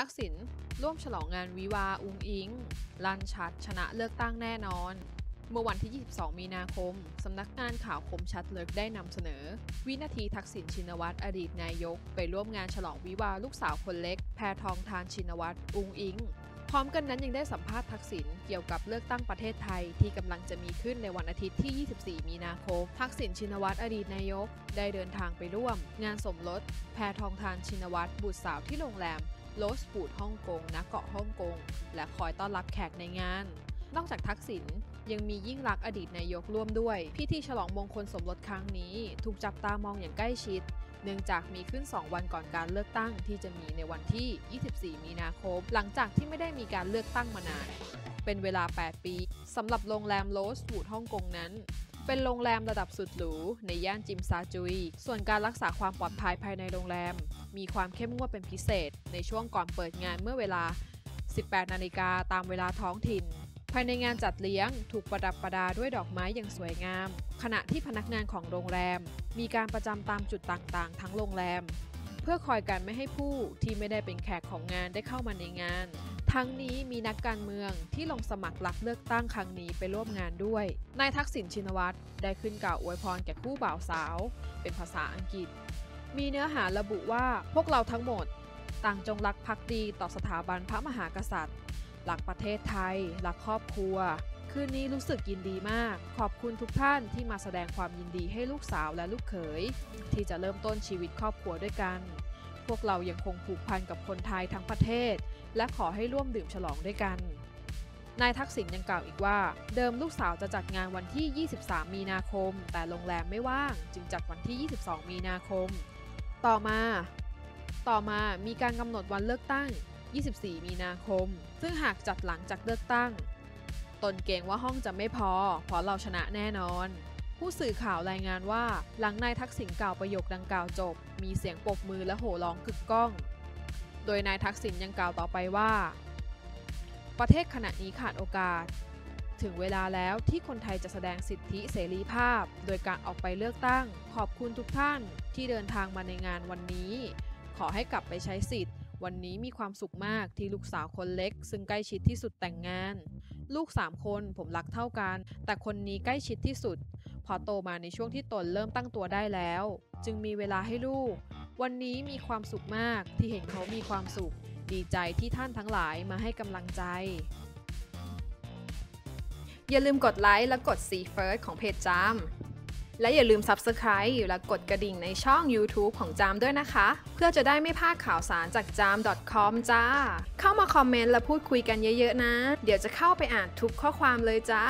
ทักษิณร่วมฉลองงานวิวาอุงอิง ลันชัด ชนะเลือกตั้งแน่นอน เมื่อวันที่ 22 มีนาคม สำนักงานข่าวคมชัดเลิกได้นำเสนอ วินาทีทักษิณชินวัตรอดีตนายก ไปร่วมงานฉลองวิวาลูกสาวคนเล็ก แพทองทานชินวัตรอุงอิง พร้อมกันนั้นยังได้สัมภาษณ์ทักษิณเกี่ยวกับเลือกตั้งประเทศไทยที่กำลังจะมีขึ้นในวันอาทิตย์ที่ 24 มีนาคม ทักษิณชินวัตรอดีตนายก ได้เดินทางไปร่วม งานสมรส แพทองทานชินวัตรบุตรสาวที่โรงแรม โรสบูดฮ่องกงณเกาะฮ่องกง และคอยต้อนรับแขกในงาน นอกจากทักษิณยังมียิ่งรักอดีตนายกร่วมด้วย พิธีฉลองมงคลสมรสครั้งนี้ ถูกจับตามองอย่างใกล้ชิด เนื่องจากมีขึ้น 2 วันก่อนการเลือกตั้งที่จะมีในวันที่ 24 มีนาคม หลังจากที่ไม่ได้มีการเลือกตั้งมานาน เป็นเวลา 8 ปีสำหรับโรงแรมโรสบูดฮ่องกงนั้นเป็นโรงแรมระดับสุดหรูในย่านจิมซาจุย ส่วนการรักษาความปลอดภัยภายในโรงแรม มีความเข้มงวดเป็นพิเศษ ในช่วงก่อนเปิดงานเมื่อเวลา 18 นาฬิกาตามเวลาท้องถิ่น ภายในงานจัดเลี้ยงถูกประดับประดาด้วยดอกไม้อย่างสวยงาม ขณะที่พนักงานของโรงแรม มีการประจำตามจุดต่างๆ ทั้งโรงแรม เพื่อคอยกันไม่ให้ผู้ที่ไม่ได้เป็นแขกของงานได้เข้ามาในงาน ทั้งนี้มีนักการเมืองที่ลงสมัครรับเลือกตั้งครั้งนี้ไปร่วมงานด้วย นายทักษิณชินวัตรได้ขึ้นกล่าวอวยพรแก่คู่บ่าวสาว เป็นภาษาอังกฤษ มีเนื้อหาระบุว่าพวกเราทั้งหมด ต่างจงรักภักดีต่อสถาบันพระมหากษัตริย์รักประเทศไทยรักครอบครัว คืนนี้รู้สึกยินดีมาก ขอบคุณทุกท่านที่มาแสดงความยินดีให้ลูกสาวและลูกเขย ที่จะเริ่มต้นชีวิตครอบครัวด้วยกัน พวกเรายังคงผูกพันกับคนไทยทั้งประเทศ และขอให้ร่วมดื่มฉลองด้วยกันนายทักษิณยังกล่าวอีกว่า เดิมลูกสาวจะจัดงานวันที่ 23 มีนาคม แต่โรงแรมไม่ว่าง จึงจัดวันที่ 22 มีนาคม ต่อมา ต่อมามีการกำหนดวันเลือกตั้ง 24 มีนาคม ซึ่งหากจัดหลังจากเลือกตั้ง ตนเกรงว่าห้องจะไม่พอ เพราะเราชนะแน่นอน ผู้สื่อข่าวรายงานว่า หลังนายทักษิณกล่าวประโยคดังกล่าวจบ มีเสียงปรบมือและโห่ร้องกึกก้อง โดยนายทักษิณยังกล่าวต่อไปว่า ประเทศขณะนี้ขาดโอกาส ถึงเวลาแล้วที่คนไทยจะแสดงสิทธิเสรีภาพ โดยการออกไปเลือกตั้ง ขอบคุณทุกท่านที่เดินทางมาในงานวันนี้ ขอให้กลับไปใช้สิทธิ์ วันนี้มีความสุขมากที่ลูกสาวคนเล็ก ซึ่งใกล้ชิดที่สุดแต่งงาน ลูกสามคนผมรักเท่ากัน แต่คนนี้ใกล้ชิดที่สุด พอโตมาในช่วงที่ตนเริ่มตั้งตัวได้แล้ว จึงมีเวลาให้ลูก วันนี้มีความสุขมากที่เห็นเขามีความสุข ดีใจที่ท่านทั้งหลายมาให้กำลังใจ อย่าลืมกดไลค์และกด See First ของเพจจามและอย่าลืม Subscribe และกดกระดิ่งในช่อง YouTube ของจามด้วยนะคะ เพื่อจะได้ไม่พลาดข่าวสารจากจาม .com จ้า เข้ามาคอมเมนต์และพูดคุยกันเยอะๆนะ เดี๋ยวจะเข้าไปอ่านทุกข้อความเลยจ้า